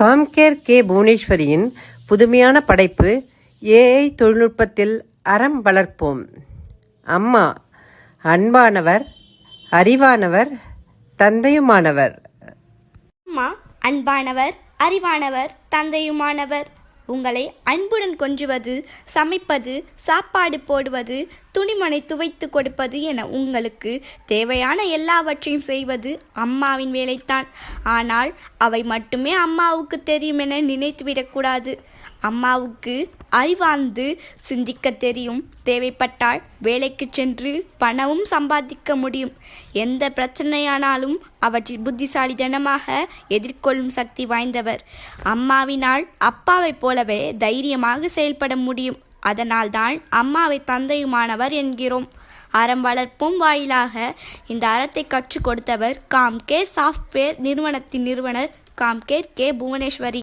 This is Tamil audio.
காம்கேர் கே புவனேஸ்வரியின் புதுமையான படைப்பு ஏஐ தொழில்நுட்பத்தில் அறம் வளர்ப்போம். அம்மா அன்பானவர் அறிவானவர் தந்தையுமானவர். அம்மா அன்பானவர் அறிவானவர் தந்தையுமானவர். உங்களை அன்புடன் கொஞ்சுவது சமைப்பது சாப்பாடு போடுவது துணிமனை துவைத்து கொடுப்பது என உங்களுக்கு தேவையான எல்லாவற்றையும் செய்வது அம்மாவின் வேலைத்தான். ஆனால் அவை மட்டுமே அம்மாவுக்கு தெரியும் என நினைத்துவிடக்கூடாது அம்மாவுக்கு அறிவார்ந்து சிந்திக்க தெரியும். தேவைப்பட்டால் வேலைக்கு சென்று பணமும் சம்பாதிக்க முடியும். எந்த பிரச்சனையானாலும் அவற்றை புத்திசாலித்தனமாக எதிர்கொள்ளும் சக்தி வாய்ந்தவர். அம்மாவினால் அப்பாவைப் போலவே தைரியமாக செயல்பட முடியும். அதனால்தான் அம்மாவை தந்தையுமானவர் என்கிறோம். அறம் வளர்ப்பும் வாயிலாக இந்த அறத்தை கற்றுக் கொடுத்தவர் காம்கே சாஃப்ட்வேர் நிறுவனத்தின் நிறுவனர் காம்கேர் கே புவனேஸ்வரி.